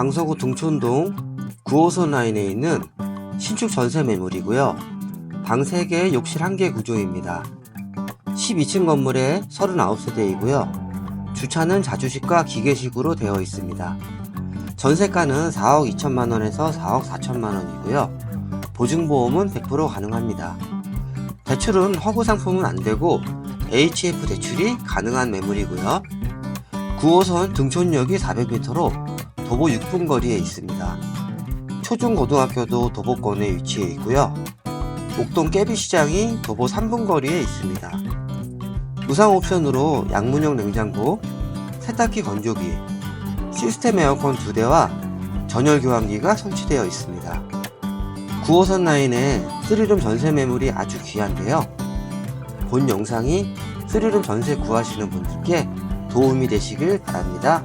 강서구 등촌동 9호선 라인에 있는 신축 전세 매물이고요. 방 3개, 욕실 1개 구조입니다. 12층 건물에 39세대이고요. 주차는 자주식과 기계식으로 되어 있습니다. 전세가는 4억 2천만 원에서 4억 4천만 원이고요. 보증보험은 100% 가능합니다. 대출은 허구 상품은 안 되고 HF 대출이 가능한 매물이고요. 9호선 등촌역이 400m로 도보 6분 거리에 있습니다. 초중고등학교도 도보권에 위치해 있고요. 옥동 깨비시장이 도보 3분 거리에 있습니다. 무상 옵션으로 양문형 냉장고, 세탁기 건조기, 시스템 에어컨 2대와 전열 교환기가 설치되어 있습니다. 9호선 라인에 3룸 전세 매물이 아주 귀한데요. 본 영상이 3룸 전세 구하시는 분들께 도움이 되시길 바랍니다.